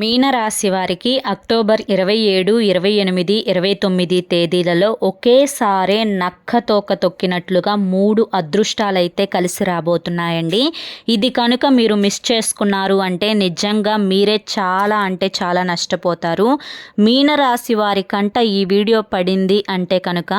మీనరాశి వారికి అక్టోబర్ ఇరవై ఏడు ఇరవై ఎనిమిది ఇరవై తొమ్మిది తేదీలలో ఒకేసారే నక్క తోక తొక్కినట్లుగా మూడు అదృష్టాలైతే కలిసి రాబోతున్నాయండి. ఇది కనుక మీరు మిస్ చేసుకున్నారు అంటే నిజంగా మీరే చాలా అంటే చాలా నష్టపోతారు. మీనరాశి వారి కంట ఈ వీడియో పడింది అంటే కనుక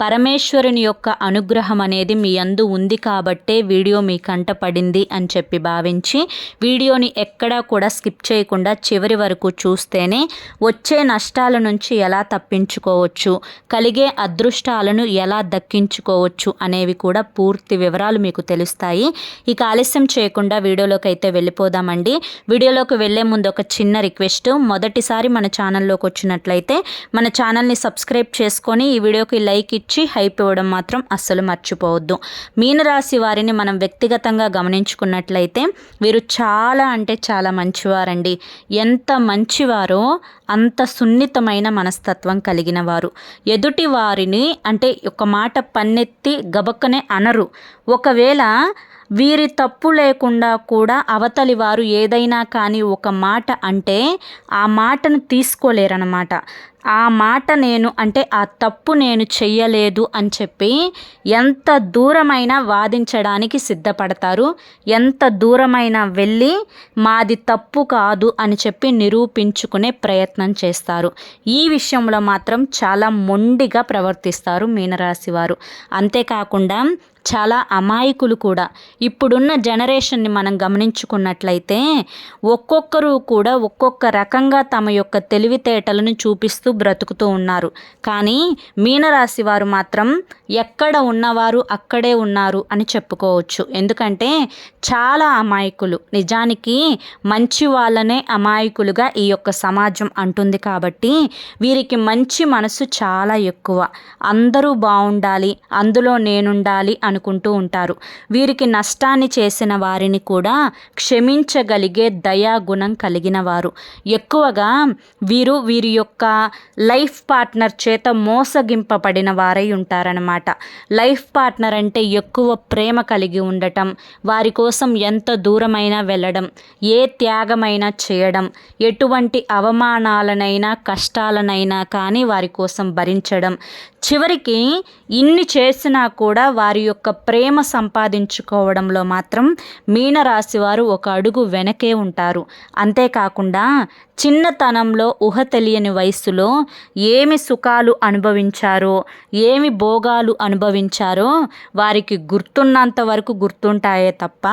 పరమేశ్వరుని యొక్క అనుగ్రహం అనేది మీ అందు ఉంది కాబట్టే వీడియో మీ కంట పడింది అని చెప్పి భావించి వీడియోని ఎక్కడా కూడా స్కిప్ చేయకుండా చివరి వరకు చూస్తేనే వచ్చే నష్టాల నుంచి ఎలా తప్పించుకోవచ్చు కలిగే అదృష్టాలను ఎలా దక్కించుకోవచ్చు అనేవి కూడా పూర్తి వివరాలు మీకు తెలుస్తాయి. ఇక ఆలస్యం చేయకుండా వీడియోలోకి అయితే వెళ్ళిపోదామండి. వీడియోలోకి వెళ్ళే ముందు ఒక చిన్న రిక్వెస్ట్. మొదటిసారి మన ఛానల్లోకి వచ్చినట్లయితే మన ఛానల్ని సబ్స్క్రైబ్ చేసుకొని ఈ వీడియోకి లైక్ ఇచ్చి హైప్ ఇవ్వడం మాత్రం అస్సలు మర్చిపోవద్దు. మీనరాశి వారిని మనం వ్యక్తిగతంగా గమనించుకున్నట్లయితే వీరు చాలా అంటే చాలా మంచివారండి. ఎంత ఎంత మంచివారో అంత సున్నితమైన మనస్తత్వం కలిగిన వారు ఎదుటి వారిని అంటే ఒక మాట పన్నెత్తి గబక్కనే అనరు. ఒకవేళ వీరి తప్పు లేకుండా కూడా అవతలి వారు ఏదైనా కానీ ఒక మాట అంటే ఆ మాటను తీసుకోలేరన్నమాట. ఆ మాట నేను అంటే ఆ తప్పు నేను చెయ్యలేదు అని చెప్పి ఎంత దూరమైనా వాదించడానికి సిద్ధపడతారు. ఎంత దూరమైనా వెళ్ళి మాది తప్పు కాదు అని చెప్పి నిరూపించుకునే ప్రయత్నం చేస్తారు. ఈ విషయంలో మాత్రం చాలా మొండిగా ప్రవర్తిస్తారు మీనరాశి వారు అంతేకాకుండా చాలా అమాయకులు కూడా. ఇప్పుడున్న జనరేషన్ని మనం గమనించుకున్నట్లయితే ఒక్కొక్కరు కూడా ఒక్కొక్క రకంగా తమ యొక్క తెలివితేటలను చూపిస్తూ బ్రతుకుతూ ఉన్నారు. కానీ మీనరాశి వారు మాత్రం ఎక్కడ ఉన్నవారు అక్కడే ఉన్నారు అని చెప్పుకోవచ్చు. ఎందుకంటే చాలా అమాయకులు. నిజానికి మంచి వాళ్ళనే అమాయకులుగా ఈ యొక్క సమాజం అంటుంది కాబట్టి వీరికి మంచి మనసు చాలా ఎక్కువ. అందరూ బాగుండాలి అందులో నేనుండాలి అనుకుంటూ ఉంటారు. వీరికి నష్టాన్ని చేసిన వారిని కూడా క్షమించగలిగే దయాగుణం కలిగిన వారు. ఎక్కువగా వీరు వీరి యొక్క లైఫ్ పార్ట్నర్ చేత మోసగింపబడిన వారై ఉంటారనమాట లైఫ్ పార్ట్నర్ అంటే ఎక్కువ ప్రేమ కలిగి ఉండటం వారి కోసం ఎంత దూరమైనా వెళ్ళడం ఏ త్యాగమైనా చేయడం ఎటువంటి అవమానాలనైనా కష్టాలనైనా కానీ వారి కోసం భరించడం చివరికి ఇన్ని చేసినా కూడా వారి యొక్క ప్రేమ సంపాదించుకోవడంలో మాత్రం మీనరాశి వారు ఒక అడుగు వెనకే ఉంటారు. అంతేకాకుండా చిన్నతనంలో ఊహ తెలియని వయసులో ఏమి సుఖాలు అనుభవించారో ఏమి భోగాలు అనుభవించారో వారికి గుర్తున్నంత వరకు గుర్తుంటాయే తప్ప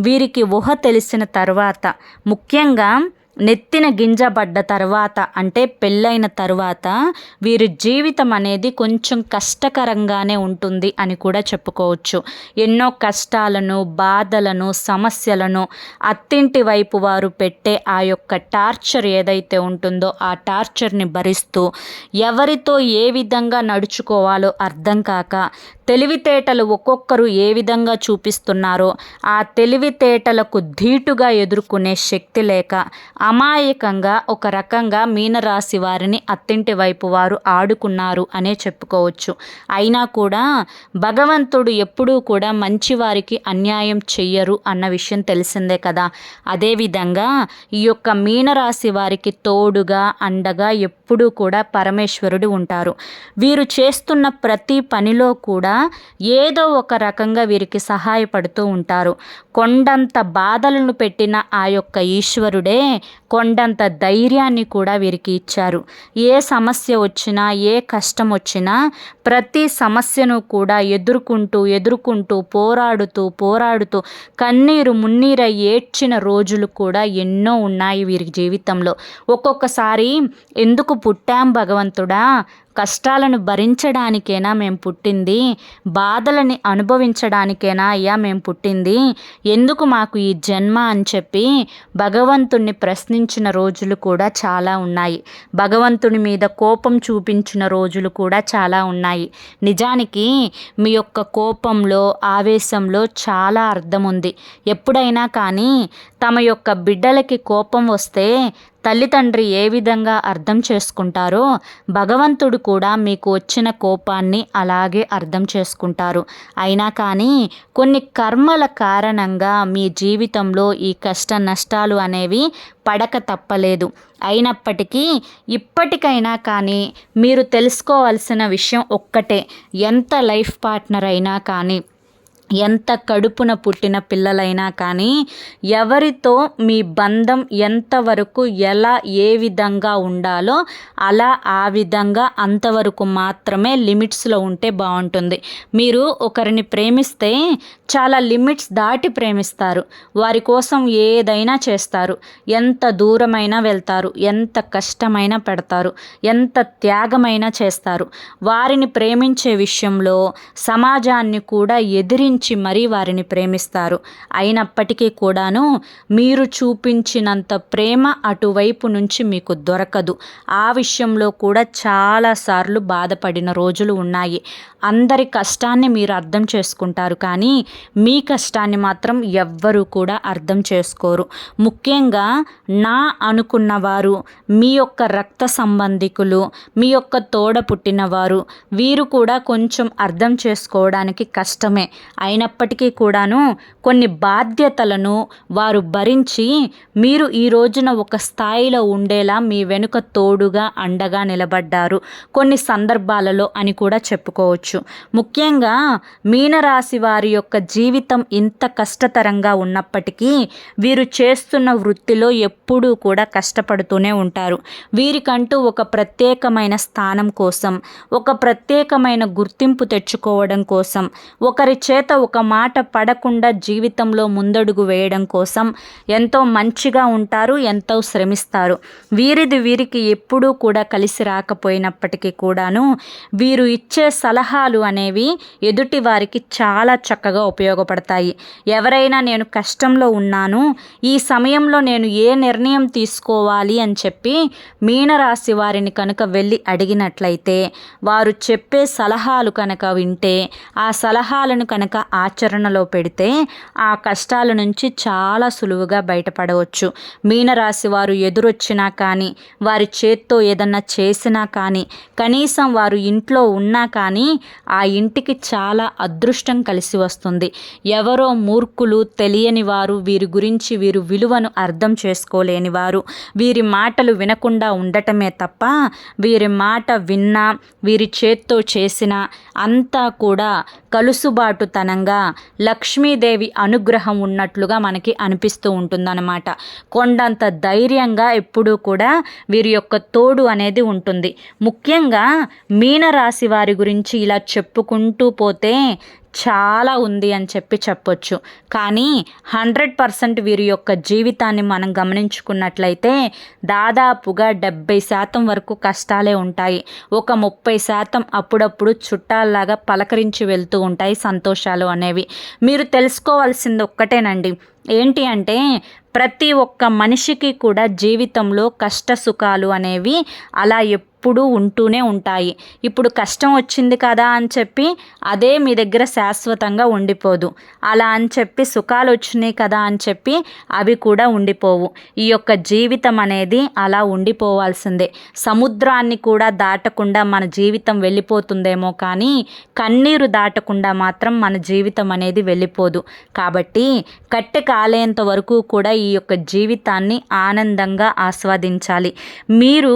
వీరికి ఊహ తెలిసిన తర్వాత ముఖ్యంగా నెత్తిన గింజ పడ్డ తర్వాత అంటే పెళ్ళైన తర్వాత వీరి జీవితం అనేది కొంచెం కష్టకరంగానే ఉంటుంది అని కూడా చెప్పుకోవచ్చు. ఎన్నో కష్టాలను బాధలను సమస్యలను అత్తింటి వైపు వారు పెట్టే ఆ యొక్క టార్చర్ ఏదైతే ఉంటుందో ఆ టార్చర్ని భరిస్తూ ఎవరితో ఏ విధంగా నడుచుకోవాలో అర్థం కాక తెలివితేటలు ఒక్కొక్కరు ఏ విధంగా చూపిస్తున్నారో ఆ తెలివితేటలకు ధీటుగా ఎదుర్కొనే శక్తి లేక అమాయకంగా ఒక రకంగా మీనరాశి వారిని అత్తింటి వైపు వారు ఆడుకున్నారు అనే చెప్పుకోవచ్చు. అయినా కూడా భగవంతుడు ఎప్పుడూ కూడా మంచివారికి అన్యాయం చెయ్యరు అన్న విషయం తెలిసిందే కదా. అదేవిధంగా ఈ యొక్క మీనరాశి వారికి తోడుగా అండగా ఎప్పుడూ కూడా పరమేశ్వరుడు ఉంటారు. వీరు చేస్తున్న ప్రతి పనిలో కూడా ఏదో ఒక రకంగా వీరికి సహాయపడుతూ ఉంటారు. కొండంత బాధలను పెట్టిన ఆ యొక్క ఈశ్వరుడే కొండంత ధైర్యాన్ని కూడా వీరికి ఇచ్చారు. ఏ సమస్య వచ్చినా ఏ కష్టం వచ్చినా ప్రతి సమస్యను కూడా ఎదుర్కొంటూ ఎదుర్కొంటూ పోరాడుతూ పోరాడుతూ కన్నీరు మున్నీర ఏడ్చిన రోజులు కూడా ఎన్నో ఉన్నాయి వీరి జీవితంలో. ఒక్కొక్కసారి ఎందుకు పుట్టాం భగవంతుడా. కష్టాలను భరించడానికేనా మేము పుట్టింది. బాధలని అనుభవించడానికేనా అయ్యా మేము పుట్టింది. ఎందుకు మాకు ఈ జన్మ అని చెప్పి భగవంతుణ్ణి ప్రశ్నించిన రోజులు కూడా చాలా ఉన్నాయి. భగవంతుని మీద కోపం చూపించిన రోజులు కూడా చాలా ఉన్నాయి. నిజానికి మీ యొక్క కోపంలో ఆవేశంలో చాలా అర్థం ఉంది. ఎప్పుడైనా కానీ తమ యొక్క బిడ్డలకి కోపం వస్తే తల్లిదండ్రి ఏ విధంగా అర్థం చేసుకుంటారో భగవంతుడు కూడా మీకు వచ్చిన కోపాన్ని అలాగే అర్థం చేసుకుంటారు. అయినా కానీ కొన్ని కర్మల కారణంగా మీ జీవితంలో ఈ కష్ట నష్టాలు అనేవి పడక తప్పలేదు. అయినప్పటికీ ఇప్పటికైనా కానీ మీరు తెలుసుకోవాల్సిన విషయం ఒక్కటే. ఎంత లైఫ్ పార్ట్నర్ అయినా కానీ ఎంత కడుపున పుట్టిన పిల్లలైనా కానీ ఎవరితో మీ బంధం ఎంతవరకు ఎలా ఏ విధంగా ఉండాలో అలా ఆ విధంగా అంతవరకు మాత్రమే లిమిట్స్లో ఉంటే బాగుంటుంది. మీరు ఒకరిని ప్రేమిస్తే చాలా లిమిట్స్ దాటి ప్రేమిస్తారు. వారి కోసం ఏదైనా చేస్తారు. ఎంత దూరమైనా వెళ్తారు. ఎంత కష్టమైనా పెడతారు. ఎంత త్యాగమైనా చేస్తారు. వారిని ప్రేమించే విషయంలో సమాజాన్ని కూడా ఎదిరించి మరీ వారిని ప్రేమిస్తారు. అయినప్పటికీ కూడాను మీరు చూపించినంత ప్రేమ అటువైపు నుంచి మీకు దొరకదు. ఆ విషయంలో కూడా చాలాసార్లు బాధపడిన రోజులు ఉన్నాయి. అందరి కష్టాన్ని మీరు అర్థం చేసుకుంటారు కానీ మీ కష్టాన్ని మాత్రం ఎవ్వరూ కూడా అర్థం చేసుకోరు. ముఖ్యంగా నా అనుకున్న వారు మీ యొక్క రక్త సంబంధికులు మీ యొక్క తోడ పుట్టినవారు వీరు కూడా కొంచెం అర్థం చేసుకోవడానికి కష్టమే. అయినప్పటికీ కూడాను కొన్ని బాధ్యతలను వారు భరించి మీరు ఈ రోజున ఒక స్థాయిలో ఉండేలా మీ వెనుక తోడుగా అండగా నిలబడ్డారు. కొన్ని సందర్భాలలో అని కూడా చెప్పుకోవచ్చు. ముఖ్యంగా మీనరాశి వారి యొక్క జీవితం ఇంత కష్టతరంగా ఉన్నప్పటికీ వీరు చేస్తున్న వృత్తిలో ఎప్పుడూ కూడా కష్టపడుతూనే ఉంటారు. వీరికంటూ ఒక ప్రత్యేకమైన స్థానం కోసం ఒక ప్రత్యేకమైన గుర్తింపు తెచ్చుకోవడం కోసం ఒకరి చేత ఒక మాట పడకుండా జీవితంలో ముందడుగు వేయడం కోసం ఎంతో మంచిగా ఉంటారు ఎంతో శ్రమిస్తారు. వీరిది వీరికి ఎప్పుడూ కూడా కలిసి రాకపోయినప్పటికీ కూడాను వీరు ఇచ్చే సలహాలు అనేవి ఎదుటి వారికి చాలా చక్కగా ఉపయోగపడతాయి. ఎవరైనా నేను కష్టంలో ఉన్నాను ఈ సమయంలో నేను ఏ నిర్ణయం తీసుకోవాలి అని చెప్పి మీనరాశి వారిని కనుక వెళ్ళి అడిగినట్లయితే వారు చెప్పే సలహాలు కనుక వింటే ఆ సలహాలను కనుక ఆచరణలో పెడితే ఆ కష్టాల నుంచి చాలా సులువుగా బయటపడవచ్చు. మీనరాశి వారు ఎదురొచ్చినా కానీ వారి చేత్తో ఏదన్నా చేసినా కానీ కనీసం వారు ఇంట్లో ఉన్నా కానీ ఆ ఇంటికి చాలా అదృష్టం కలిసి వస్తుంది. ఎవరో మూర్ఖులు తెలియని వారు వీరి గురించి వీరు విలువను అర్థం చేసుకోలేని వారు వీరి మాటలు వినకుండా ఉండటమే తప్ప వీరి మాట విన్నా వీరి చేత్తో చేసిన అంతా కూడా కారణంగా లక్ష్మీదేవి అనుగ్రహం ఉన్నట్లుగా మనకి అనిపిస్తూ ఉంటుందన్నమాట. కొండంత ధైర్యంగా ఎప్పుడూ కూడా వీరి యొక్క తోడు అనేది ఉంటుంది. ముఖ్యంగా మీనరాశి వారి గురించి ఇలా చెప్పుకుంటూ పోతే చాలా ఉంది అని చెప్పి చెప్పొచ్చు. కానీ హండ్రెడ్ పర్సెంట్ వీరి యొక్క జీవితాన్ని మనం గమనించుకున్నట్లయితే దాదాపుగా డెబ్బై శాతం వరకు కష్టాలే ఉంటాయి. ఒక ముప్పై శాతం అప్పుడప్పుడు చుట్టాల్లాగా పలకరించి వెళ్తూ ఉంటాయి సంతోషాలు అనేవి. మీరు తెలుసుకోవాల్సింది ఒక్కటేనండి. ఏంటి అంటే ప్రతి ఒక్క మనిషికి కూడా జీవితంలో కష్ట సుఖాలు అనేవి అలా ఎప్పుడూ ఉంటూనే ఉంటాయి. ఇప్పుడు కష్టం వచ్చింది కదా అని చెప్పి అదే మీ దగ్గర శాశ్వతంగా ఉండిపోదు. అలా అని చెప్పి సుఖాలు వచ్చినాయి కదా అని చెప్పి అవి కూడా ఉండిపోవు. ఈ యొక్క జీవితం అనేది అలా ఉండిపోవాల్సిందే. సముద్రాన్ని కూడా దాటకుండా మన జీవితం వెళ్ళిపోతుందేమో కానీ కన్నీరు దాటకుండా మాత్రం మన జీవితం అనేది వెళ్ళిపోదు. కాబట్టి కట్టె కాలేంత వరకు కూడా ఈ యొక్క జీవితాన్ని ఆనందంగా ఆస్వాదించాలి. మీరు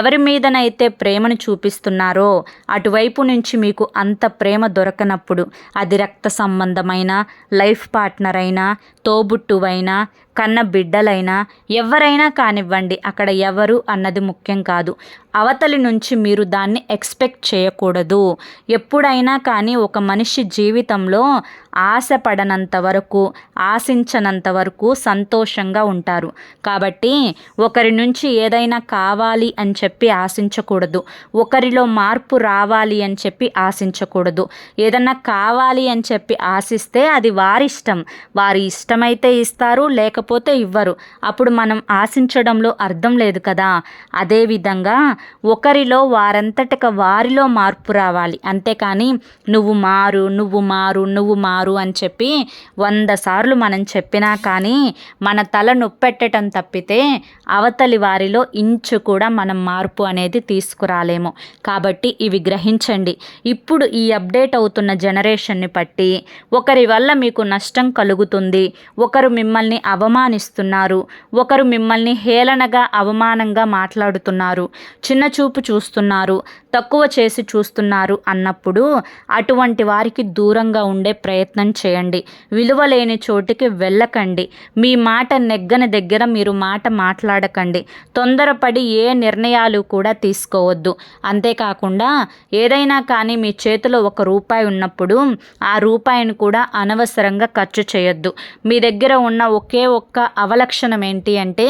ఎవరి మీద మీదనైతే ప్రేమను చూపిస్తున్నారో అటువైపు నుంచి మీకు అంత ప్రేమ దొరకనప్పుడు అది రక్త సంబంధమైన లైఫ్ పార్ట్నర్ అయినా తోబుట్టువైనా కన్న బిడ్డలైనా ఎవరైనా కానివ్వండి అక్కడ ఎవరు అన్నది ముఖ్యం కాదు. అవతలి నుంచి మీరు దాన్ని ఎక్స్పెక్ట్ చేయకూడదు. ఎప్పుడైనా కానీ ఒక మనిషి జీవితంలో ఆశపడనంత వరకు ఆశించనంత వరకు సంతోషంగా ఉంటారు. కాబట్టి ఒకరి నుంచి ఏదైనా కావాలి అని చెప్పి ఆశించకూడదు. ఒకరిలో మార్పు రావాలి అని చెప్పి ఆశించకూడదు. ఏదన్నా కావాలి అని చెప్పి ఆశిస్తే అది వారి ఇష్టం వారి ఇష్టమైతే ఇస్తారు లేకపోతే ఇవ్వరు. అప్పుడు మనం ఆశించడంలో అర్థం లేదు కదా. అదేవిధంగా ఒకరిలో వారంతటక వారిలో మార్పు రావాలి. అంతేకాని నువ్వు మారు నువ్వు మారు నువ్వు మారు అని చెప్పి వంద సార్లు మనం చెప్పినా కానీ మన తల నొప్పెట్టడం తప్పితే అవతలి వారిలో ఇంచు కూడా మనం మార్పు అనేది తీసుకురాలేము. కాబట్టి ఇవి గ్రహించండి. ఇప్పుడు ఈ అప్డేట్ అవుతున్న జనరేషన్ని బట్టి ఒకరి వల్ల మీకు నష్టం కలుగుతుంది. ఒకరు మిమ్మల్ని అవమానిస్తున్నారు. ఒకరు మిమ్మల్ని హేళనగా అవమానంగా మాట్లాడుతున్నారు. చిన్న చూపు చూస్తున్నారు. తక్కువ చేసి చూస్తున్నారు అన్నప్పుడు అటువంటి వారికి దూరంగా ఉండే ప్రయత్నం చేయండి. విలువ లేని చోటికి వెళ్ళకండి. మీ మాట నెగ్గని దగ్గర మీరు మాట మాట్లాడకండి. తొందరపడి ఏ నిర్ణయాలు కూడా తీసుకోవద్దు. అంతేకాకుండా ఏదైనా కానీ మీ చేతిలో ఒక రూపాయి ఉన్నప్పుడు ఆ రూపాయిని కూడా అనవసరంగా ఖర్చు చేయొద్దు. మీ దగ్గర ఉన్న ఒకే ఒక్క అవలక్షణం ఏంటి అంటే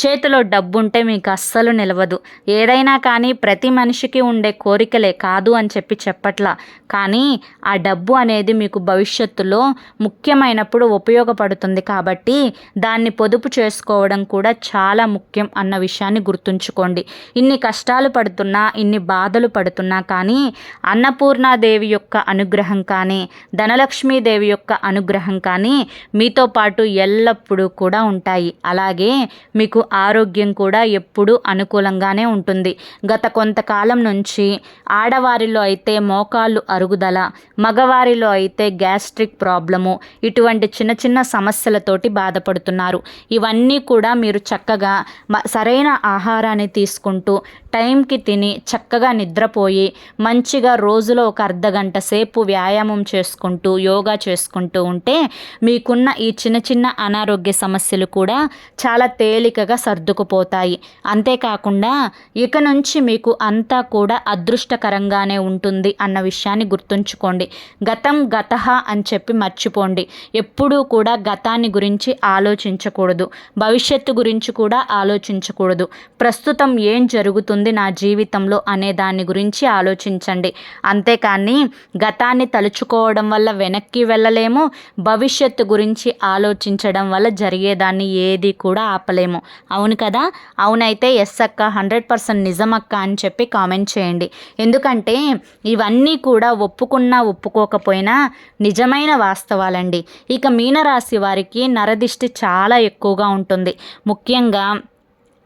చేతిలో డబ్బు ఉంటే మీకు అస్సలు నిలవదు. ఏదైనా కానీ ప్రతి మనిషికి ఉండే కోరికలే కాదు అని చెప్పి చెప్పట్లా. కానీ ఆ డబ్బు అనేది మీకు భవిష్యత్తులో ముఖ్యమైనప్పుడు ఉపయోగపడుతుంది కాబట్టి దాన్ని పొదుపు చేసుకోవడం కూడా చాలా ముఖ్యం అన్న విషయాన్ని గుర్తుంచుకోండి. ఇన్ని కష్టాలు పడుతున్నా ఇన్ని బాధలు పడుతున్నా కానీ అన్నపూర్ణాదేవి యొక్క అనుగ్రహం కానీ ధనలక్ష్మీదేవి యొక్క అనుగ్రహం కానీ మీతో పాటు ఎల్లప్పుడూ కూడా ఉంటాయి. అలాగే మీకు ఆరోగ్యం కూడా ఎప్పుడూ అనుకూలంగానే ఉంటుంది. గత కొంతకాలం నుంచి ఆడవారిలో అయితే మోకాళ్ళు అరుగుదల మగవారిలో అయితే గ్యాస్ట్రిక్ ప్రాబ్లము ఇటువంటి చిన్న చిన్న సమస్యలతోటి బాధపడుతున్నారు. ఇవన్నీ కూడా మీరు చక్కగా సరైన ఆహారాన్ని తీసుకుంటూ టైంకి తిని చక్కగా నిద్రపోయి మంచిగా రోజులో ఒక అర్ధ గంట సేపు వ్యాయామం చేసుకుంటూ యోగా చేసుకుంటూ ఉంటే మీకున్న ఈ చిన్న చిన్న అనారోగ్య సమస్యలు కూడా చాలా తేలికగా సర్దుకుపోతాయి. అంతేకాకుండా ఇక నుంచి మీకు అంతా కూడా అదృష్టకరంగానే ఉంటుంది అన్న విషయాన్ని గుర్తుంచుకోండి. గతం గత అని చెప్పి మర్చిపోండి. ఎప్పుడూ కూడా గతాన్ని గురించి ఆలోచించకూడదు. భవిష్యత్తు గురించి కూడా ఆలోచించకూడదు. ప్రస్తుతం ఏం జరుగుతుంది నా జీవితంలో అనే దాని గురించి ఆలోచించండి. అంతేకాని గతాన్ని తలుచుకోవడం వల్ల వెనక్కి వెళ్ళలేము భవిష్యత్తు గురించి ఆలోచించడం వల్ల జరిగేదాన్ని ఏది కూడా ఆపలేము. అవును కదా? అవునైతే ఎస్ అక్క హండ్రెడ్ పర్సెంట్ నిజమక్క అని చెప్పి కామెంట్ చేయండి. ఎందుకంటే ఇవన్నీ కూడా ఒప్పుకున్నా ఒప్పుకోకపోయినా నిజమైన వాస్తవాలండి. ఇక మీనరాశి వారికి నరదిష్టి చాలా ఎక్కువగా ఉంటుంది. ముఖ్యంగా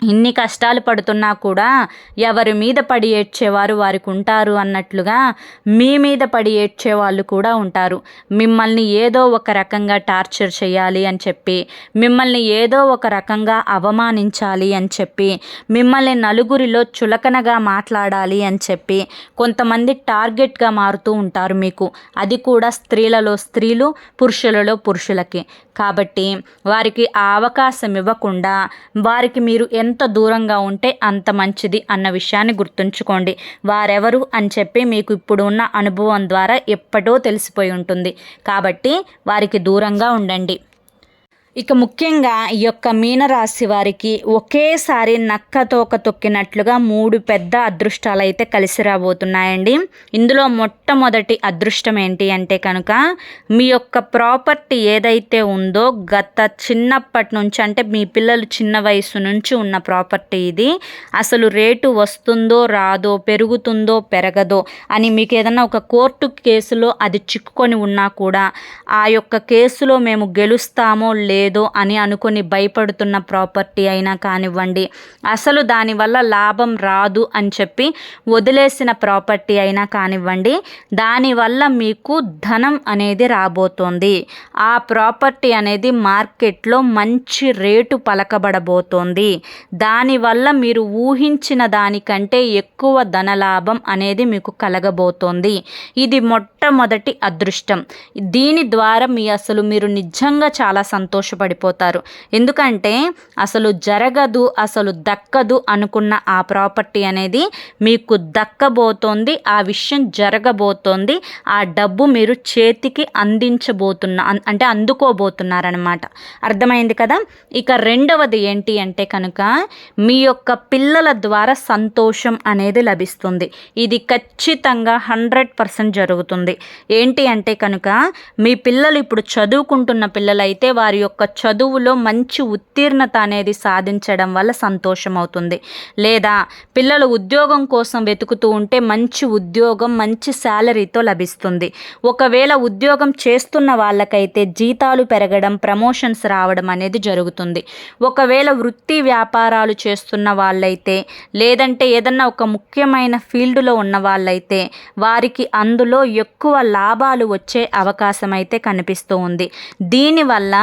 ఇన్ని కష్టాలు పడుతున్నా కూడా ఎవరి మీద పడి ఏడ్చేవారు వారికి ఉంటారు అన్నట్లుగా మీ మీద పడి ఏడ్చే వాళ్ళు కూడా ఉంటారు. మిమ్మల్ని ఏదో ఒక రకంగా టార్చర్ చేయాలి అని చెప్పి మిమ్మల్ని ఏదో ఒక రకంగా అవమానించాలి అని చెప్పి మిమ్మల్ని నలుగురిలో చులకనగా మాట్లాడాలి అని చెప్పి కొంతమంది టార్గెట్గా మారుతూ ఉంటారు మీకు. అది కూడా స్త్రీలలో స్త్రీలు పురుషులలో పురుషులకి. కాబట్టి వారికి ఆ అవకాశం ఇవ్వకుండా వారికి మీరు ఎంత దూరంగా ఉంటే అంత మంచిది అన్న విషయాన్ని గుర్తుంచుకోండి. వారెవరు అని చెప్పి మీకు ఇప్పుడు ఉన్న అనుభవం ద్వారా ఎప్పటో తెలిసిపోయి ఉంటుంది. కాబట్టి వారికి దూరంగా ఉండండి. ఇక ముఖ్యంగా ఈ యొక్క మీనరాశి వారికి ఒకేసారి నక్క తోక తొక్కినట్లుగా మూడు పెద్ద అదృష్టాలు అయితే కలిసి రాబోతున్నాయండి. ఇందులో మొట్టమొదటి అదృష్టం ఏంటి అంటే కనుక మీ యొక్క ప్రాపర్టీ ఏదైతే ఉందో గత చిన్నప్పటి నుంచి అంటే మీ పిల్లలు చిన్న వయసు నుంచి ఉన్న ప్రాపర్టీ ఇది. అసలు రేటు వస్తుందో రాదో పెరుగుతుందో పెరగదో అని మీకు ఏదైనా ఒక కోర్టు కేసులో అది చిక్కుకొని ఉన్నా కూడా ఆ యొక్క కేసులో మేము గెలుస్తామో లేదు లేదో అని అనుకొని భయపడుతున్న ప్రాపర్టీ అయినా కానివ్వండి. అసలు దానివల్ల లాభం రాదు అని చెప్పి వదిలేసిన ప్రాపర్టీ అయినా కానివ్వండి. దానివల్ల మీకు ధనం అనేది రాబోతోంది. ఆ ప్రాపర్టీ అనేది మార్కెట్లో మంచి రేటు పలకబడబోతోంది. దానివల్ల మీరు ఊహించిన దానికంటే ఎక్కువ ధనలాభం అనేది మీకు కలగబోతోంది. ఇది మొట్టమొదటి అదృష్టం. దీని ద్వారా మీ అసలు మీరు నిజంగా చాలా సంతోషం సంతోషపడిపోతారు ఎందుకంటే అసలు జరగదు అసలు దక్కదు అనుకున్న ఆ ప్రాపర్టీ అనేది మీకు దక్కబోతోంది ఆ విషయం జరగబోతోంది ఆ డబ్బు మీరు చేతికి అందించబోతున్న అంటే అందుకోబోతున్నారనమాట అర్థమైంది కదా? ఇక రెండవది ఏంటి అంటే కనుక మీ యొక్క పిల్లల ద్వారా సంతోషం అనేది లభిస్తుంది. ఇది ఖచ్చితంగా హండ్రెడ్ పర్సెంట్ జరుగుతుంది. ఏంటి అంటే కనుక మీ పిల్లలు ఇప్పుడు చదువుకుంటున్న పిల్లలైతే వారి యొక్క చదువులో మంచి ఉత్తీర్ణత అనేది సాధించడం వల్ల సంతోషం అవుతుంది. లేదా పిల్లలు ఉద్యోగం కోసం వెతుకుతూ ఉంటే మంచి ఉద్యోగం మంచి శాలరీతో లభిస్తుంది. ఒకవేళ ఉద్యోగం చేస్తున్న వాళ్ళకైతే జీతాలు పెరగడం ప్రమోషన్స్ రావడం అనేది జరుగుతుంది. ఒకవేళ వృత్తి వ్యాపారాలు చేస్తున్న వాళ్ళైతే లేదంటే ఏదన్నా ఒక ముఖ్యమైన ఫీల్డ్లో ఉన్న వాళ్ళైతే వారికి అందులో ఎక్కువ లాభాలు వచ్చే అవకాశం అయితే కనిపిస్తూ ఉంది. దీనివల్ల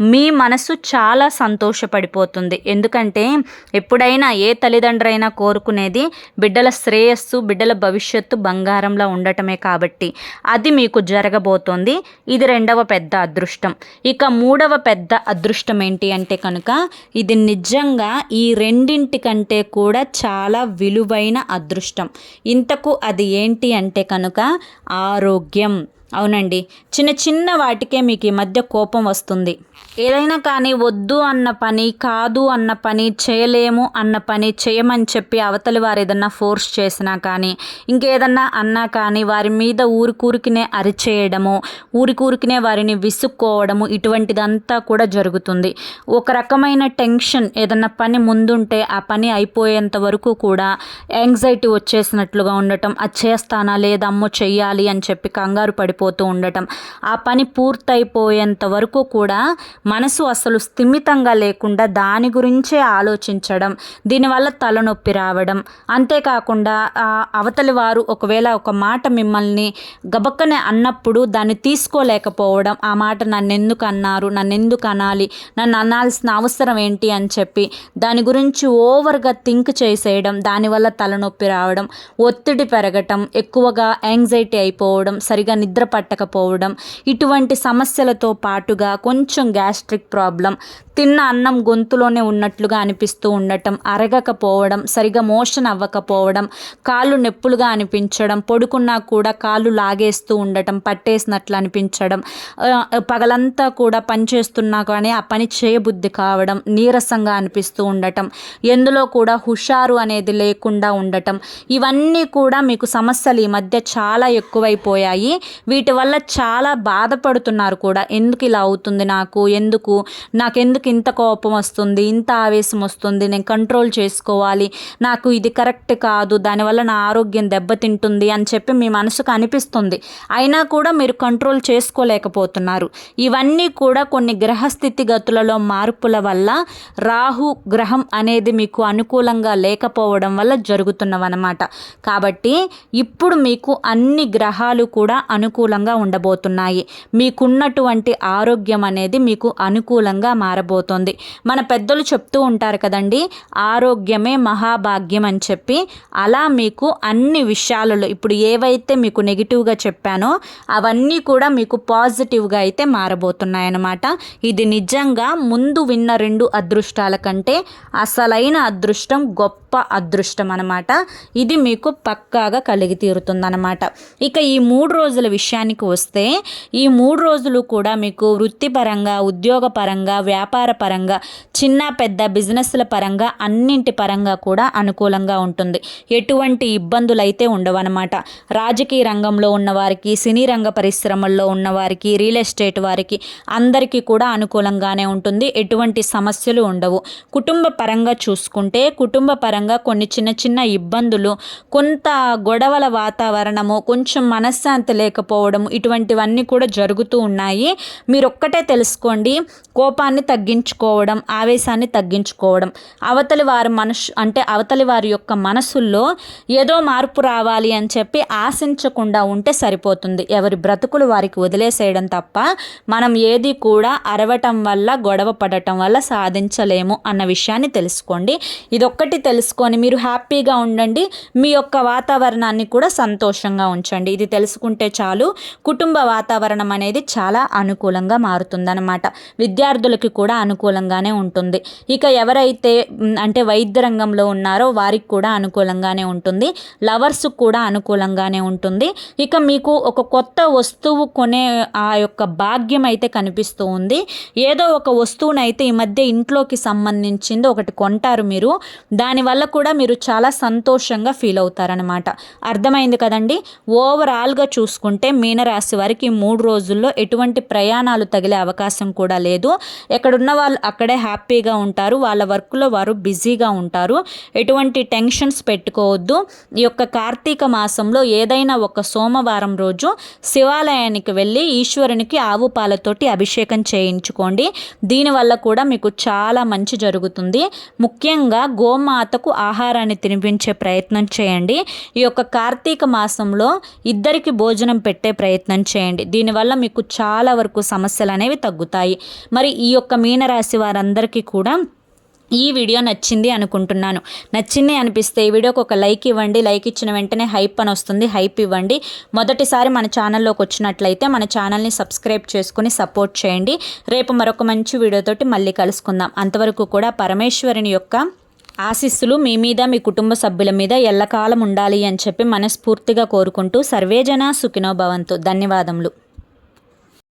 మీ మనసు చాలా సంతోషపడిపోతుంది. ఎందుకంటే ఎప్పుడైనా ఏ తల్లిదండ్రులైనా కోరుకునేది బిడ్డల శ్రేయస్సు బిడ్డల భవిష్యత్తు బంగారంలో ఉండటమే కాబట్టి అది మీకు జరగబోతోంది. ఇది రెండవ పెద్ద అదృష్టం. ఇక మూడవ పెద్ద అదృష్టం ఏంటి అంటే కనుక ఇది నిజంగా ఈ రెండింటికంటే కూడా చాలా విలువైన అదృష్టం. ఇంతకు అది ఏంటి అంటే కనుక ఆరోగ్యం. అవునండి. చిన్న చిన్న వాటికే మీకు ఈ మధ్య కోపం వస్తుంది. ఏదైనా కానీ వద్దు అన్న పని కాదు అన్న పని చేయలేము అన్న పని చేయమని చెప్పి అవతలి వారు ఏదన్నా ఫోర్స్ చేసినా కానీ ఇంకేదన్నా అన్నా కానీ వారి మీద ఊరికూరికినే అరిచేయడము ఊరికూరికినే వారిని విసుక్కోవడము ఇటువంటిదంతా కూడా జరుగుతుంది. ఒక రకమైన టెన్షన్ ఏదన్నా పని ముందుంటే ఆ పని అయిపోయేంత వరకు కూడా యాంగ్జైటీ వచ్చేసినట్లుగా ఉండటం అది చేస్తానా లేదమ్మో చెయ్యాలి అని చెప్పి కంగారు పడి అయిపోతూ ఉండటం. ఆ పని పూర్తయిపోయేంత వరకు కూడా మనసు అసలు స్థిమితంగా లేకుండా దాని గురించే ఆలోచించడం దీనివల్ల తలనొప్పి రావడం. అంతేకాకుండా అవతలి వారు ఒకవేళ ఒక మాట మిమ్మల్ని గబక్కనే అన్నప్పుడు దాన్ని తీసుకోలేకపోవడం. ఆ మాట నన్ను ఎందుకు అన్నారు నన్ను ఎందుకు అనాలి నన్ను అనాల్సిన అవసరం ఏంటి అని చెప్పి దాని గురించి ఓవర్గా థింక్ చేసేయడం దానివల్ల తలనొప్పి రావడం ఒత్తిడి పెరగటం ఎక్కువగా యాంగ్జైటీ అయిపోవడం సరిగా నిద్ర పట్టకపోవడం ఇటువంటి సమస్యలతో పాటుగా కొంచెం గ్యాస్ట్రిక్ ప్రాబ్లం తిన్న అన్నం గొంతులోనే ఉన్నట్లుగా అనిపిస్తూ ఉండటం అరగకపోవడం సరిగా మోషన్ అవ్వకపోవడం కాళ్ళు నొప్పులుగా అనిపించడం పడుకున్నా కూడా కాళ్ళు లాగేస్తూ ఉండటం పట్టేసినట్లు అనిపించడం పగలంతా కూడా పని చేస్తున్నా కానీ ఆ పని చేయబుద్ధి కావడం నీరసంగా అనిపిస్తూ ఉండటం ఎందులో కూడా హుషారు అనేది లేకుండా ఉండటం ఇవన్నీ కూడా మీకు సమస్యలు ఈ మధ్య చాలా ఎక్కువైపోయాయి. వీటి వల్ల చాలా బాధపడుతున్నారు కూడా. ఎందుకు ఇలా అవుతుంది నాకు? ఎందుకు? నాకెందుకు ఇంత కోపం వస్తుంది? ఇంత ఆవేశం వస్తుంది? నేను కంట్రోల్ చేసుకోవాలి. నాకు ఇది కరెక్ట్ కాదు. దానివల్ల నా ఆరోగ్యం దెబ్బతింటుంది అని చెప్పి మీ మనసుకు అనిపిస్తుంది. అయినా కూడా మీరు కంట్రోల్ చేసుకోలేకపోతున్నారు. ఇవన్నీ కూడా కొన్ని గ్రహస్థితి గతులలో మార్పుల వల్ల రాహు గ్రహం అనేది మీకు అనుకూలంగా లేకపోవడం వల్ల జరుగుతున్నవన్నమాట. కాబట్టి ఇప్పుడు మీకు అన్ని గ్రహాలు కూడా అనుకూల అనుకూలంగా ఉండబోతున్నాయి. మీకున్నటువంటి ఆరోగ్యం అనేది మీకు అనుకూలంగా మారబోతుంది. మన పెద్దలు చెప్తూ ఉంటారు కదండి ఆరోగ్యమే మహాభాగ్యం అని చెప్పి. అలా మీకు అన్ని విషయాలలో ఇప్పుడు ఏవైతే మీకు నెగిటివ్గా చెప్పానో అవన్నీ కూడా మీకు పాజిటివ్గా అయితే మారబోతున్నాయన్నమాట. ఇది నిజంగా ముందు విన్న రెండు అదృష్టాల కంటే అసలైన అదృష్టం గొప్ప అదృష్టం అనమాట ఇది మీకు పక్కాగా కలిగి తీరుతుందన్నమాట. ఇక ఈ మూడు రోజుల విషయానికి వస్తే ఈ మూడు రోజులు కూడా మీకు వృత్తిపరంగా ఉద్యోగపరంగా వ్యాపార పరంగా చిన్న పెద్ద బిజినెస్ల పరంగా అన్నింటి పరంగా కూడా అనుకూలంగా ఉంటుంది. ఎటువంటి ఇబ్బందులు అయితే ఉండవన్నమాట. రాజకీయ రంగంలో ఉన్నవారికి సినీ రంగ పరిశ్రమల్లో ఉన్నవారికి రియల్ ఎస్టేట్ వారికి అందరికీ కూడా అనుకూలంగానే ఉంటుంది. ఎటువంటి సమస్యలు ఉండవు. కుటుంబ పరంగా చూసుకుంటే కుటుంబ పరంగా కొన్ని చిన్న చిన్న ఇబ్బందులు కొంత గొడవల వాతావరణము కొంచెం మనశ్శాంతి లేకపోవడం ఇటువంటివన్నీ కూడా జరుగుతూ ఉన్నాయి. మీరు ఒక్కటే తెలుసుకోండి కోపాన్ని తగ్గించుకోవడం ఆవేశాన్ని తగ్గించుకోవడం. అవతలి వారి మనసు అంటే అవతలి వారి యొక్క మనసుల్లో ఏదో మార్పు రావాలి అని చెప్పి ఆశించకుండా ఉంటే సరిపోతుంది. ఎవరి బ్రతుకులు వారికి వదిలేసేయడం తప్ప మనం ఏది కూడా అరవటం వల్ల గొడవ పడటం వల్ల సాధించలేము అన్న విషయాన్ని తెలుసుకోండి. ఇదొక్కటి తెలుసుకొని మీరు హ్యాపీగా ఉండండి. మీ యొక్క వాతావరణాన్ని కూడా సంతోషంగా ఉంచండి. ఇది తెలుసుకుంటే చాలు కుటుంబ వాతావరణం అనేది చాలా అనుకూలంగా మారుతుందన్నమాట. విద్యార్థులకి కూడా అనుకూలంగానే ఉంటుంది. ఇక ఎవరైతే అంటే వైద్య రంగంలో ఉన్నారో వారికి కూడా అనుకూలంగానే ఉంటుంది. లవర్స్కి కూడా అనుకూలంగానే ఉంటుంది. ఇక మీకు ఒక కొత్త వస్తువు కొనే ఆ యొక్క భాగ్యం అయితే కనిపిస్తూ ఉంది. ఏదో ఒక వస్తువునైతే ఈ మధ్య ఇంట్లోకి సంబంధించింది ఒకటి కొంటారు మీరు. దానివల్ల కూడా మీరు చాలా సంతోషంగా ఫీల్ అవుతారనమాట అర్థమైంది కదండి? ఓవరాల్గా చూసుకుంటే మీనరాశి వారికి మూడు రోజుల్లో ఎటువంటి ప్రయాణాలు తగిలే అవకాశం కూడా లేదు. ఎక్కడున్న వాళ్ళు అక్కడే హ్యాపీగా ఉంటారు. వాళ్ళ వర్క్లో వారు బిజీగా ఉంటారు. ఎటువంటి టెన్షన్స్ పెట్టుకోవద్దు. ఈ యొక్క కార్తీక మాసంలో ఏదైనా ఒక సోమవారం రోజు శివాలయానికి వెళ్ళి ఈశ్వరునికి ఆవు పాలతోటి అభిషేకం చేయించుకోండి. దీనివల్ల కూడా మీకు చాలా మంచి జరుగుతుంది. ముఖ్యంగా గోమాతకు ఆహారాన్ని తినిపించే ప్రయత్నం చేయండి. ఈ యొక్క కార్తీక మాసంలో ఇద్దరికి భోజనం పెట్టే ప్రయత్నం చేయండి. దీనివల్ల మీకు చాలా వరకు సమస్యలు అనేవి తగ్గుతాయి. మరి ఈ యొక్క మీనరాశి వారందరికీ కూడా ఈ వీడియో నచ్చింది అనుకుంటున్నాను. నచ్చింది అనిపిస్తే ఈ వీడియోకి ఒక లైక్ ఇవ్వండి. లైక్ ఇచ్చిన వెంటనే హైప్ అని వస్తుంది. హైప్ ఇవ్వండి. మొదటిసారి మన ఛానల్లోకి వచ్చినట్లయితే మన ఛానల్ని సబ్స్క్రైబ్ చేసుకుని సపోర్ట్ చేయండి. రేపు మరొక మంచి వీడియోతోటి మళ్ళీ కలుసుకుందాం. అంతవరకు కూడా పరమేశ్వరుని యొక్క ఆశీస్సులు మీ మీద మీ కుటుంబ సభ్యుల మీద ఎల్లకాలం ఉండాలి అని చెప్పి మనస్ఫూర్తిగా కోరుకుంటూ సర్వేజన సుఖినో భవంతు ధన్యవాదములు.